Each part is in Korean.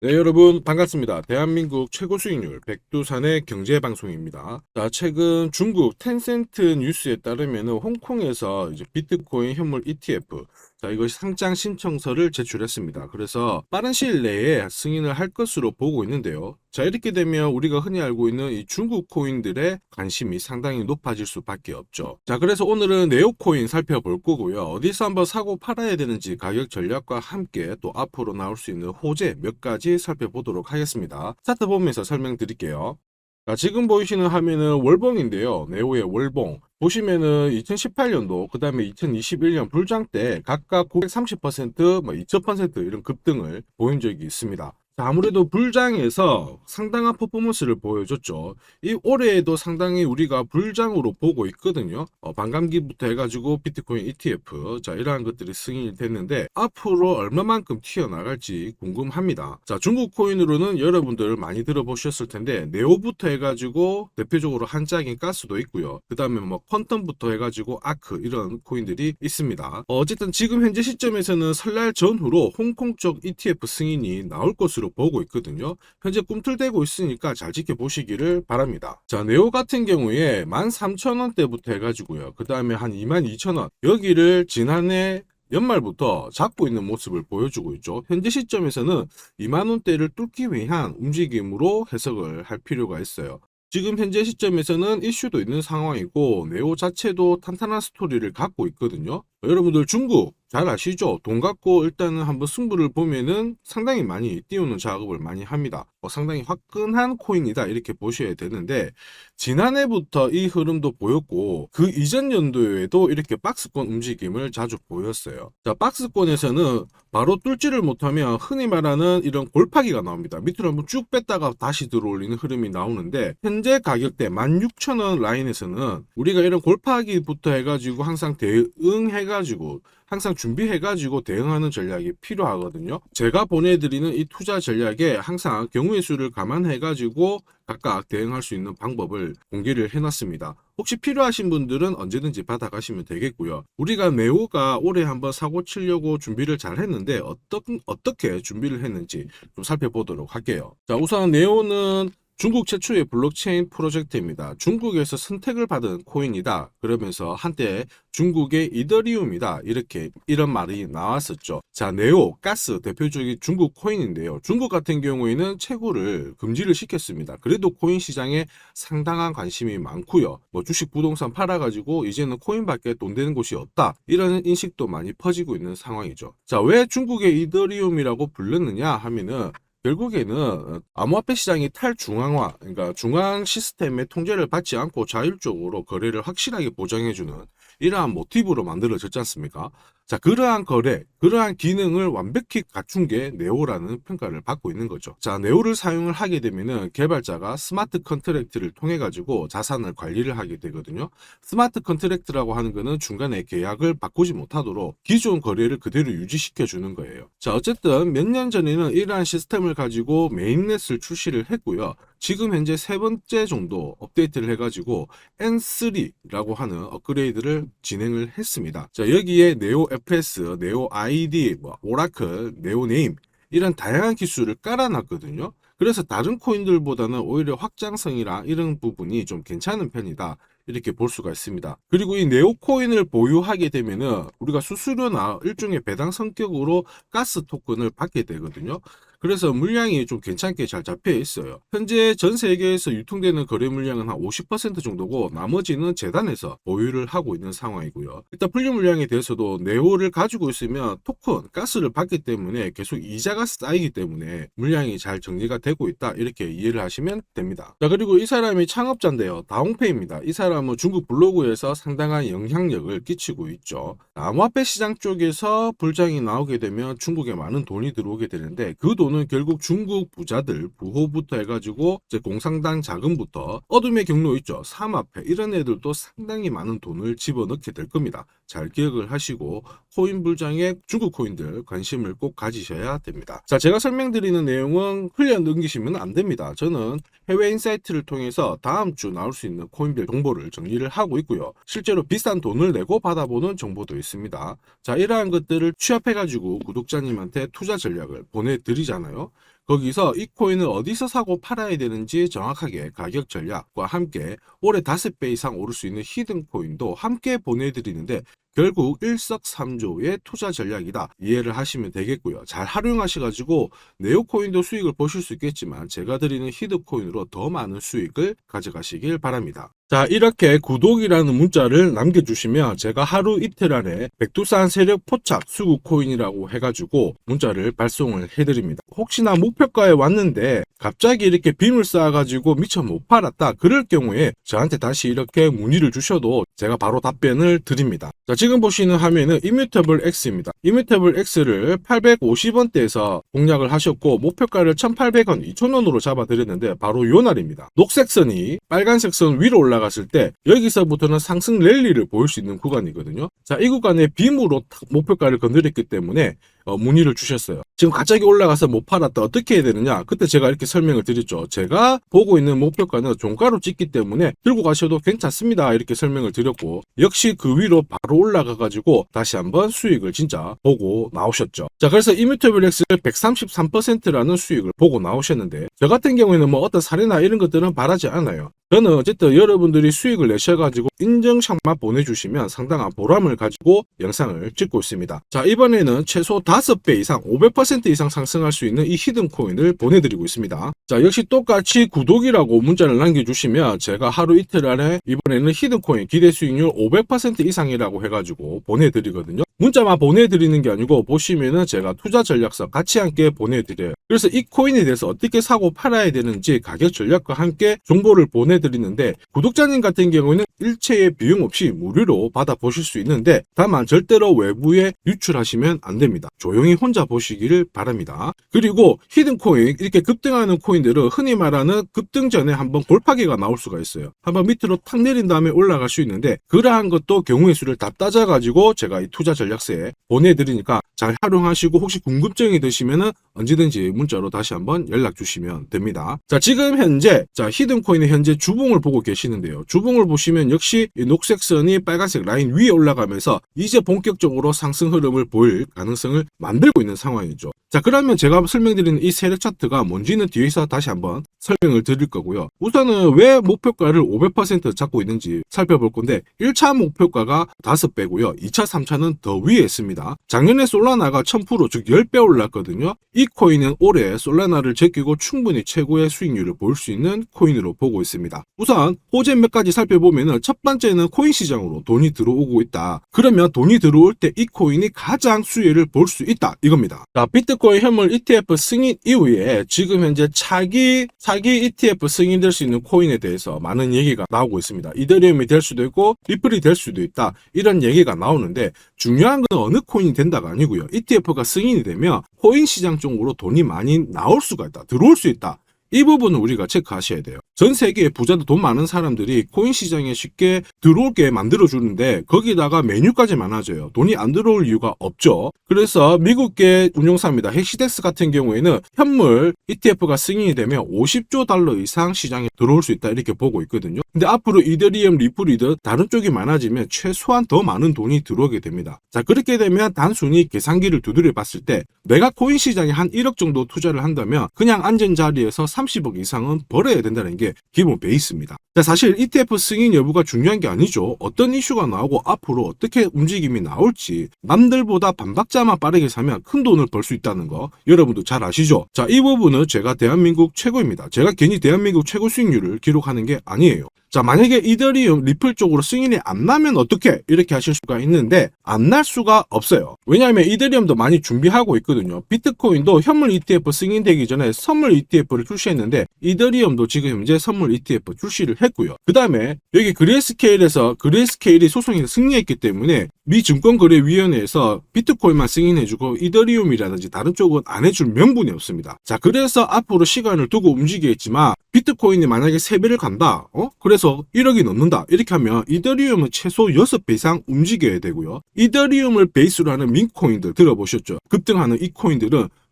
네, 여러분 반갑습니다. 대한민국 최고 수익률 백두산의 경제 방송입니다. 자, 최근 중국 텐센트 뉴스에 따르면 홍콩에서 이제 비트코인 현물 ETF 자, 이것이 상장 신청서를 제출했습니다. 그래서 빠른 시일 내에 승인을 할 것으로 보고 있는데요. 자, 이렇게 되면 우리가 흔히 알고 있는 이 중국 코인들의 관심이 상당히 높아질 수밖에 없죠. 자, 그래서 오늘은 네오코인 살펴볼 거고요. 어디서 한번 사고 팔아야 되는지 가격 전략과 함께 또 앞으로 나올 수 있는 호재 몇 가지 살펴보도록 하겠습니다. 차트 보면서 설명드릴게요. 자, 지금 보이시는 화면은 월봉인데요. 네오의 월봉. 보시면은 2018년도, 그 다음에 2021년 불장 때 각각 930%, 뭐 2000% 이런 급등을 보인 적이 있습니다. 자, 아무래도 불장에서 상당한 퍼포먼스를 보여줬죠. 이 올해에도 상당히 우리가 불장으로 보고 있거든요. 어, 반감기부터 해가지고 비트코인 ETF, 자, 이러한 것들이 승인이 됐는데 앞으로 얼마만큼 튀어나갈지 궁금합니다. 자, 중국 코인으로는 여러분들 많이 들어보셨을 텐데 네오부터 해가지고 대표적으로 한짝인 가스도 있고요. 그 다음에 뭐 퀀텀부터 해가지고 아크 이런 코인들이 있습니다. 어, 어쨌든 지금 현재 시점에서는 설날 전후로 홍콩 쪽 ETF 승인이 나올 것으로 보고 있거든요. 현재 꿈틀대고 있으니까 잘 지켜보시기를 바랍니다. 자, 네오 같은 경우에 13,000원대부터 해가지고요. 그 다음에 한 22,000원. 여기를 지난해 연말부터 잡고 있는 모습을 보여주고 있죠. 현재 시점에서는 2만원대를 뚫기 위한 움직임으로 해석을 할 필요가 있어요. 지금 현재 시점에서는 이슈도 있는 상황이고 네오 자체도 탄탄한 스토리를 갖고 있거든요. 여러분들 중국 잘 아시죠? 돈 갖고 일단은 한번 승부를 보면은 상당히 많이 띄우는 작업을 많이 합니다. 어, 상당히 화끈한 코인이다 이렇게 보셔야 되는데 지난해부터 이 흐름도 보였고 그 이전 연도에도 이렇게 박스권 움직임을 자주 보였어요. 자 박스권에서는 바로 뚫지를 못하면 흔히 말하는 이런 골파기가 나옵니다. 밑으로 한번 쭉 뺐다가 다시 들어올리는 흐름이 나오는데 현재 가격대 16,000원 라인에서는 우리가 이런 골파기부터 해가지고 항상 대응해 가지고 항상 준비해가지고 대응하는 전략이 필요하거든요. 제가 보내드리는 이 투자 전략에 항상 경우의 수를 감안해가지고 각각 대응할 수 있는 방법을 공개를 해놨습니다. 혹시 필요하신 분들은 언제든지 받아가시면 되겠고요. 우리가 네오가 올해 한번 사고 치려고 준비를 잘 했는데 어떻, 어떻게 준비를 했는지 좀 살펴보도록 할게요. 자, 우선 네오는 중국 최초의 블록체인 프로젝트입니다. 중국에서 선택을 받은 코인이다. 그러면서 한때 중국의 이더리움이다. 이렇게 이런 말이 나왔었죠. 자, 네오, 가스 대표적인 중국 코인인데요. 중국 같은 경우에는 채굴을 금지를 시켰습니다. 그래도 코인 시장에 상당한 관심이 많고요. 뭐 주식 부동산 팔아가지고 이제는 코인밖에 돈 되는 곳이 없다. 이런 인식도 많이 퍼지고 있는 상황이죠. 자, 왜 중국의 이더리움이라고 불렀느냐 하면은 결국에는 암호화폐 시장이 탈중앙화, 그러니까 중앙 시스템의 통제를 받지 않고 자율적으로 거래를 확실하게 보장해주는 이러한 모티브로 만들어졌지 않습니까? 자, 그러한 거래, 그러한 기능을 완벽히 갖춘 게 네오라는 평가를 받고 있는 거죠. 자, 네오를 사용을 하게 되면은 개발자가 스마트 컨트랙트를 통해 가지고 자산을 관리를 하게 되거든요. 스마트 컨트랙트라고 하는 거는 중간에 계약을 바꾸지 못하도록 기존 거래를 그대로 유지시켜 주는 거예요. 자, 어쨌든 몇 년 전에는 이러한 시스템을 가지고 메인넷을 출시를 했고요. 지금 현재 세 번째 정도 업데이트를 해가지고 N3라고 하는 업그레이드를 진행을 했습니다. 자, 여기에 네오 FS, 네오 ID, 뭐 오라클, 네오 네임 이런 다양한 기술을 깔아놨거든요. 그래서 다른 코인들보다는 오히려 확장성이랑 이런 부분이 좀 괜찮은 편이다. 이렇게 볼 수가 있습니다. 그리고 이 네오코인을 보유하게 되면은 우리가 수수료나 일종의 배당 성격으로 가스 토큰을 받게 되거든요. 그래서 물량이 좀 괜찮게 잘 잡혀 있어요. 현재 전 세계에서 유통되는 거래 물량은 한 50% 정도고 나머지는 재단에서 보유를 하고 있는 상황이고요. 일단 분류 물량에 대해서도 네오를 가지고 있으면 토큰, 가스를 받기 때문에 계속 이자가 쌓이기 때문에 물량이 잘 정리가 되고 있다. 이렇게 이해를 하시면 됩니다. 자, 그리고 이 사람이 창업자인데요. 다홍페이입니다. 이 사람은 중국 블로그에서 상당한 영향력을 끼치고 있죠. 암호화폐 시장 쪽에서 불장이 나오게 되면 중국에 많은 돈이 들어오게 되는데 그 돈. 돈은 결국 중국 부자들 부호부터 해가지고 이제 공상당 자금부터 어둠의 경로 있죠 삼합회 이런 애들도 상당히 많은 돈을 집어넣게 될 겁니다. 잘 기억을 하시고 코인 불장에 중국 코인들 관심을 꼭 가지셔야 됩니다. 자 제가 설명드리는 내용은 흘려 넘기시면 안 됩니다. 저는 해외 인사이트를 통해서 다음 주 나올 수 있는 코인별 정보를 정리를 하고 있고요. 실제로 비싼 돈을 내고 받아보는 정보도 있습니다. 자 이러한 것들을 취합해가지고 구독자님한테 투자 전략을 보내드리자. 하잖아요. 거기서 이 코인을 어디서 사고 팔아야 되는지 정확하게 가격 전략과 함께 올해 5배 이상 오를 수 있는 히든 코인도 함께 보내드리는데 결국 일석삼조의 투자 전략이다 이해를 하시면 되겠고요. 잘 활용하셔가지고 네오코인도 수익을 보실 수 있겠지만 제가 드리는 히드코인으로 더 많은 수익을 가져가시길 바랍니다. 자 이렇게 구독이라는 문자를 남겨주시면 제가 하루 이틀 안에 백두산 세력 포착 수급 코인이라고 해가지고 문자를 발송을 해드립니다. 혹시나 목표가에 왔는데 갑자기 이렇게 빔을 쌓아가지고 미처 못 팔았다 그럴 경우에 저한테 다시 이렇게 문의를 주셔도 제가 바로 답변을 드립니다. 자 지금 보시는 화면은 이뮤터블 X입니다. 이뮤터블 X를 850원대에서 공략을 하셨고 목표가를 1800원, 2000원으로 잡아드렸는데 바로 요 날입니다. 녹색 선이 빨간색 선 위로 올라갔을 때 여기서부터는 상승 랠리를 보일 수 있는 구간이거든요. 자 이 구간에 빔으로 탁 목표가를 건드렸기 때문에 어, 문의를 주셨어요. 지금 갑자기 올라가서 못 팔았다 어떻게 해야 되느냐? 그때 제가 이렇게 설명을 드렸죠. 제가 보고 있는 목표가는 종가로 찍기 때문에 들고 가셔도 괜찮습니다. 이렇게 설명을 드렸고 역시 그 위로 바로 올라가 가지고 다시 한번 수익을 진짜 보고 나오셨죠. 자 그래서 이뮤터블 X를 133%라는 수익을 보고 나오셨는데 저 같은 경우에는 뭐 어떤 사례나 이런 것들은 바라지 않아요. 저는 어쨌든 여러분들이 수익을 내셔가지고 인증샷만 보내주시면 상당한 보람을 가지고 영상을 찍고 있습니다. 자 이번에는 최소 5배 이상 500% 이상 상승할 수 있는 이 히든 코인을 보내드리고 있습니다. 자 역시 똑같이 구독이라고 문자를 남겨주시면 제가 하루 이틀 안에 이번에는 히든 코인 기대 수익률 500% 이상이라고 해가지고 보내드리거든요. 문자만 보내드리는 게 아니고 보시면은 제가 투자 전략서 같이 함께 보내드려요. 그래서 이 코인에 대해서 어떻게 사고 팔아야 되는지 가격 전략과 함께 정보를 보내드리는데 구독자님 같은 경우는 일체의 비용 없이 무료로 받아 보실 수 있는데 다만 절대로 외부에 유출하시면 안 됩니다. 조용히 혼자 보시기를 바랍니다. 그리고 히든 코인 이렇게 급등하는 코인들은 흔히 말하는 급등 전에 한번 골파기가 나올 수가 있어요. 한번 밑으로 탁 내린 다음에 올라갈 수 있는데 그러한 것도 경우의 수를 다 따져가지고 제가 이 투자 전략서에 보내드리니까 잘 활용하시고 혹시 궁금증이 드시면은 언제든지 문자로 다시 한번 연락 주시면 됩니다. 자, 지금 현재 자, 히든 코인의 현재 주봉을 보고 계시는데요. 주봉을 보시면 역시 이 녹색 선이 빨간색 라인 위에 올라가면서 이제 본격적으로 상승 흐름을 보일 가능성을 만들고 있는 상황이죠. 자, 그러면 제가 설명드리는 이 세력 차트가 뭔지는 뒤에서 다시 한번 설명을 드릴 거고요. 우선은 왜 목표가를 500% 잡고 있는지 살펴볼 건데 1차 목표가가 5배고요. 2차, 3차는 더 위에 있습니다. 작년에 솔라나가 1000%, 즉 10배 올랐거든요. 이 코인은 올해 솔라나를 제끼고 충분히 최고의 수익률을 볼 수 있는 코인으로 보고 있습니다. 우선 호재 몇 가지 살펴보면 첫 번째는 코인 시장으로 돈이 들어오고 있다. 그러면 돈이 들어올 때 이 코인이 가장 수혜를 볼 수 있다. 이겁니다. 자, 비트코인 현물 ETF 승인 이후에 지금 현재 차기 사기 ETF 승인될 수 있는 코인에 대해서 많은 얘기가 나오고 있습니다. 이더리움이 될 수도 있고 리플이 될 수도 있다. 이런 얘기가 나오는데 중요한 건 어느 코인이 된다가 아니고요. ETF가 승인이 되면 코인 시장 쪽으로 돈이 많이 나올 수가 있다. 들어올 수 있다. 이 부분은 우리가 체크하셔야 돼요. 전 세계의 부자도 돈 많은 사람들이 코인 시장에 쉽게 들어올게 만들어주는데 거기다가 메뉴까지 많아져요. 돈이 안 들어올 이유가 없죠. 그래서 미국계 운용사입니다. 헥시덱스 같은 경우에는 현물 ETF가 승인이 되면 50조 달러 이상 시장에 들어올 수 있다 이렇게 보고 있거든요. 근데 앞으로 이더리움, 리플이든 다른 쪽이 많아지면 최소한 더 많은 돈이 들어오게 됩니다. 자 그렇게 되면 단순히 계산기를 두드려 봤을 때 내가 코인 시장에 한 1억 정도 투자를 한다면 그냥 앉은 자리에서 30억 이상은 벌어야 된다는 게 기본 베이스입니다. 자, 사실 ETF 승인 여부가 중요한 게 아니죠. 어떤 이슈가 나오고 앞으로 어떻게 움직임이 나올지 남들보다 반박자만 빠르게 사면 큰 돈을 벌 수 있다는 거 여러분도 잘 아시죠? 자, 이 부분은 제가 대한민국 최고입니다. 제가 괜히 대한민국 최고 수익률을 기록하는 게 아니에요. 자, 만약에 이더리움 리플 쪽으로 승인이 안 나면 어떻게? 이렇게 하실 수가 있는데 안 날 수가 없어요. 왜냐하면 이더리움도 많이 준비하고 있거든요. 비트코인도 현물 ETF 승인되기 전에 선물 ETF를 출시했는데 이더리움도 지금 현재 선물 ETF 출시를 했고요. 그 다음에 여기 그레이스케일에서 그레이스케일이 소송에서 승리했기 때문에 미 증권거래위원회에서 비트코인만 승인해주고 이더리움이라든지 다른 쪽은 안 해줄 명분이 없습니다. 자, 그래서 앞으로 시간을 두고 움직이겠지만 비트코인이 만약에 3배를 간다. 어? 그래서 1억이 넘는다. 이렇게 하면 이더리움은 최소 6배 이상 움직여야 되고요. 이더리움을 베이스로 하는 민코인들 들어보셨죠? 급등하는 이 코인들은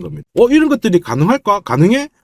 겁니다. 어, 이런 것들이 가능할까? 가능해?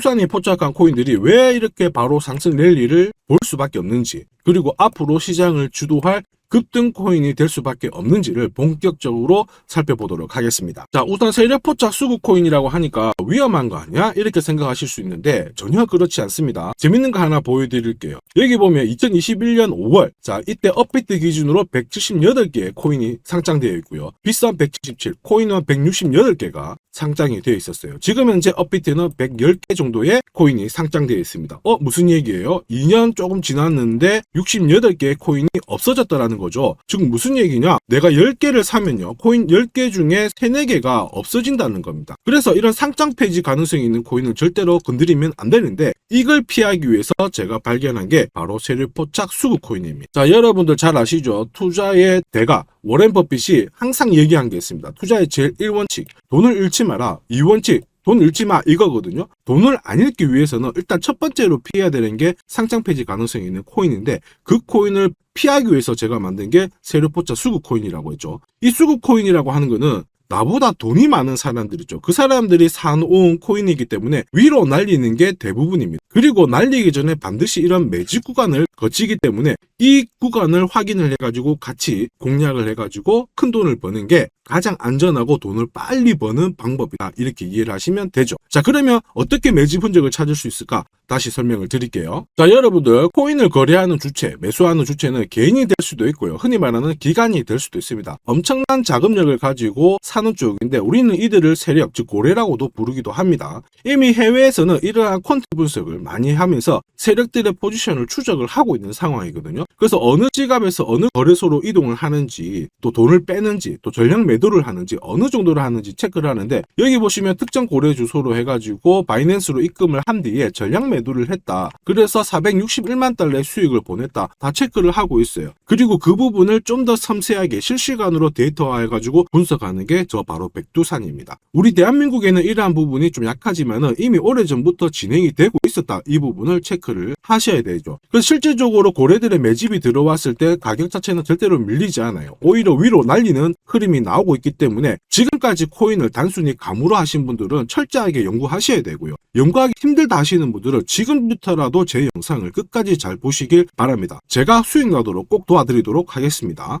산이 포착한 코인들이 왜 이렇게 바로 상승 랠리를 볼 수밖에 없는지, 그리고 앞으로 시장을 주도할 급등 코인이 될 수밖에 없는지를 본격적으로 살펴보도록 하겠습니다. 자, 우선 세력 포착 수급 코인이라고 하니까 위험한 거 아니야? 이렇게 생각하실 수 있는데 전혀 그렇지 않습니다. 재밌는 거 하나 보여드릴게요. 여기 보면 2021년 5월, 자, 이때 업비트 기준으로 178개의 코인이 상장되어 있고요. 비싼 177, 코인은 168개가 상장이 되어 있었어요. 지금 현재 업비트는 110개 정도의 코인이 상장되어 있습니다. 어, 무슨 얘기예요? 2년 조금 지났는데 68개의 코인이 없어졌다라는 거죠. 즉 무슨 얘기냐? 내가 10개를 사면요. 코인 10개 중에 3, 4개가 없어진다는 겁니다. 그래서 이런 상장 폐지 가능성이 있는 코인은 절대로 건드리면 안 되는데 이걸 피하기 위해서 제가 발견한 게 바로 세력 포착 수급 코인입니다. 자, 여러분들 잘 아시죠? 투자의 대가 워렌 버핏이 항상 얘기한 게 있습니다. 투자의 제일 1원칙, 돈을 잃지 마라. 2원칙, 돈 잃지 마 이거거든요. 돈을 안 잃기 위해서는 일단 첫 번째로 피해야 되는 게 상장 폐지 가능성이 있는 코인인데 그 코인을 피하기 위해서 제가 만든 게 세력포차 수급 코인이라고 했죠. 이 수급 코인이라고 하는 거는 나보다 돈이 많은 사람들이죠. 그 사람들이 사놓은 코인이기 때문에 위로 날리는 게 대부분입니다. 그리고 날리기 전에 반드시 이런 매직 구간을 거치기 때문에 이 구간을 확인을 해가지고 같이 공략을 해가지고 큰 돈을 버는 게 가장 안전하고 돈을 빨리 버는 방법이다. 이렇게 이해를 하시면 되죠. 자, 그러면 어떻게 매집 흔적을 찾을 수 있을까? 다시 설명을 드릴게요. 자, 여러분들 코인을 거래하는 주체, 매수하는 주체는 개인이 될 수도 있고요. 흔히 말하는 기관이 될 수도 있습니다. 엄청난 자금력을 가지고 사는 쪽인데 우리는 이들을 세력, 즉 고래라고도 부르기도 합니다. 이미 해외에서는 이러한 퀀트 분석을 많이 하면서 세력들의 포지션을 추적을 하고 있는 상황이거든요. 그래서 어느 지갑에서 어느 거래소로 이동을 하는지, 또 돈을 빼는지, 또 전략 매도를 하는지, 어느 정도를 하는지 체크를 하는데 여기 보시면 특정 거래 주소로 해가지고 바이낸스로 입금을 한 뒤에 전략 매도를 했다. 그래서 461만 달러의 수익을 보냈다. 다 체크를 하고 있어요. 그리고 그 부분을 좀 더 섬세하게 실시간으로 데이터화해가지고 분석하는 게저 바로 백두산입니다. 우리 대한민국에는 이러한 부분이 좀 약하지만은 이미 오래전부터 진행이 되고 있었다. 이 부분을 체크를 하셔야 되죠. 그래서 실질적으로 고래들의 매집이 들어왔을 때 가격 자체는 절대로 밀리지 않아요. 오히려 위로 날리는 흐름이 나오고 있기 때문에 지금까지 코인을 단순히 감으로 하신 분들은 철저하게 연구하셔야 되고요. 연구하기 힘들다 하시는 분들은 지금부터라도 제 영상을 끝까지 잘 보시길 바랍니다. 제가 수익 나도록 꼭 도와드리도록 하겠습니다.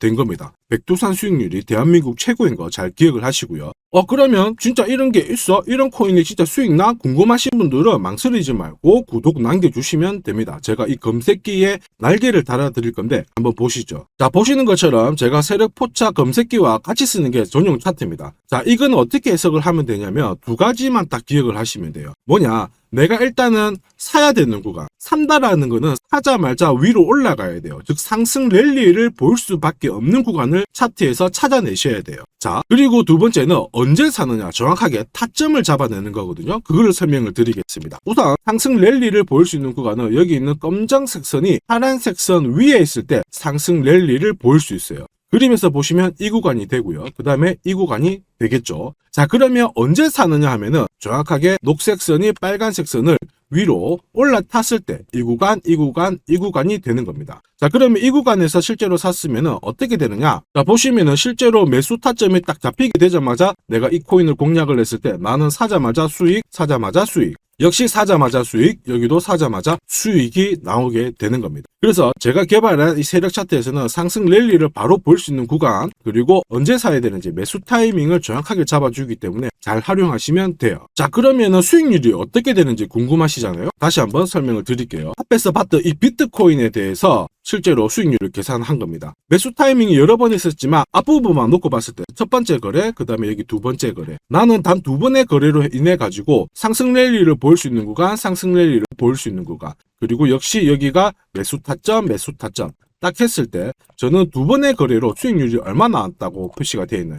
된 겁니다. 백두산 수익률이 대한민국 최고인 거 잘 기억을 하시고요. 어 그러면 진짜 이런 게 있어? 이런 코인이 진짜 수익 나? 궁금하신 분들은 망설이지 말고 구독 남겨주시면 됩니다. 제가 이 검색기에 날개를 달아드릴 건데 한번 보시죠. 자 보시는 것처럼 제가 세력 포차 검색기와 같이 쓰는 게 전용 차트입니다. 자 이건 어떻게 해석을 하면 되냐면 두 가지만 딱 기억을 하시면 돼요. 뭐냐? 내가 일단은 사야 되는 구간. 산다라는 거는 사자마자 위로 올라가야 돼요. 즉 상승 랠리를 볼 수밖에 없는 구간을 차트에서 찾아내셔야 돼요. 자, 그리고 두 번째는 언제 사느냐 정확하게 타점을 잡아내는 거거든요. 그걸 설명을 드리겠습니다. 우선 상승 랠리를 볼수 있는 구간은 여기 있는 검정색 선이 파란색 선 위에 있을 때 상승 랠리를 볼수 있어요. 그림에서 보시면 이 구간이 되고요. 그 다음에 이 구간이 되겠죠. 자, 그러면 언제 사느냐 하면은 정확하게 녹색 선이 빨간색 선을 위로 올라탔을 때이 구간, 이 구간, 이 구간이 되는 겁니다. 자, 그러면 이 구간에서 실제로 샀으면은 어떻게 되느냐? 자, 보시면은 실제로 매수 타점이 딱 잡히게 되자마자 내가 이 코인을 공략을 했을 때 나는 사자마자 수익, 사자마자 수익. 역시 사자마자 수익, 여기도 사자마자 수익이 나오게 되는 겁니다. 그래서 제가 개발한 이 세력 차트에서는 상승 랠리를 바로 볼 수 있는 구간, 그리고 언제 사야 되는지 매수 타이밍을 정확하게 잡아주기 때문에 잘 활용하시면 돼요. 자, 그러면은 수익률이 어떻게 되는지 궁금하시잖아요? 다시 한번 설명을 드릴게요. 앞에서 봤던 이 비트코인에 대해서 실제로 수익률을 계산한 겁니다. 매수 타이밍이 여러 번 있었지만 앞부분만 놓고 봤을 때 첫 번째 거래, 그 다음에 여기 두 번째 거래. 나는 단 두 번의 거래로 인해 가지고 상승 랠리를 볼 수 있는 구간, 상승 랠리를 볼 수 있는 구간. 그리고 역시 여기가 매수 타점, 매수 타점. 딱 했을 때 저는 두 번의 거래로 수익률이 얼마 나왔다고 표시가 되어 있나요?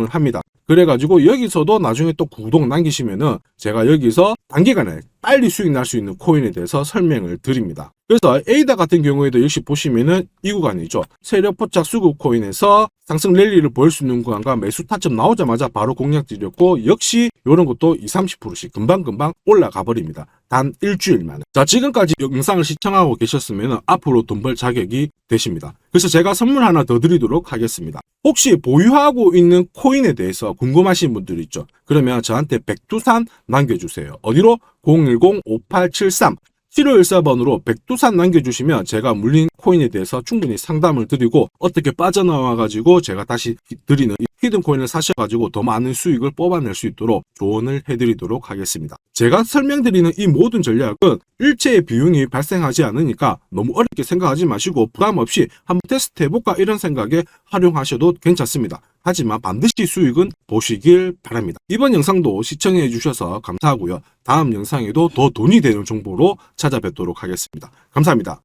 을 합니다. 그래가지고 여기서도 나중에 또 구독 남기시면은 제가 여기서 단기간에 빨리 수익 날 수 있는 코인에 대해서 설명을 드립니다. 그래서 에이다 같은 경우에도 역시 보시면은 이 구간이죠. 세력 포착 수급 코인에서 상승 랠리를 보일 수 있는 구간과 매수 타점 나오자마자 바로 공략 드렸고 역시 이런 것도 20, 30%씩 금방금방 올라가 버립니다. 단 일주일 만에. 자, 지금까지 영상을 시청하고 계셨으면 앞으로 돈 벌 자격이 되십니다. 그래서 제가 선물 하나 더 드리도록 하겠습니다. 혹시 보유하고 있는 코인에 대해서 궁금하신 분들 있죠? 그러면 저한테 백두산 남겨주세요. 어디로? 010-5873 7514번으로 백두산 남겨주시면 제가 물린 코인에 대해서 충분히 상담을 드리고 어떻게 빠져나와가지고 제가 다시 드리는 이 히든 코인을 사셔가지고 더 많은 수익을 뽑아낼 수 있도록 조언을 해드리도록 하겠습니다. 제가 설명드리는 이 모든 전략은 일체의 비용이 발생하지 않으니까 너무 어렵게 생각하지 마시고 부담 없이 한번 테스트 해볼까 이런 생각에 활용하셔도 괜찮습니다. 하지만 반드시 수익은 보시길 바랍니다. 이번 영상도 시청해 주셔서 감사하고요. 다음 영상에도 더 돈이 되는 정보로 찾아뵙도록 하겠습니다. 감사합니다.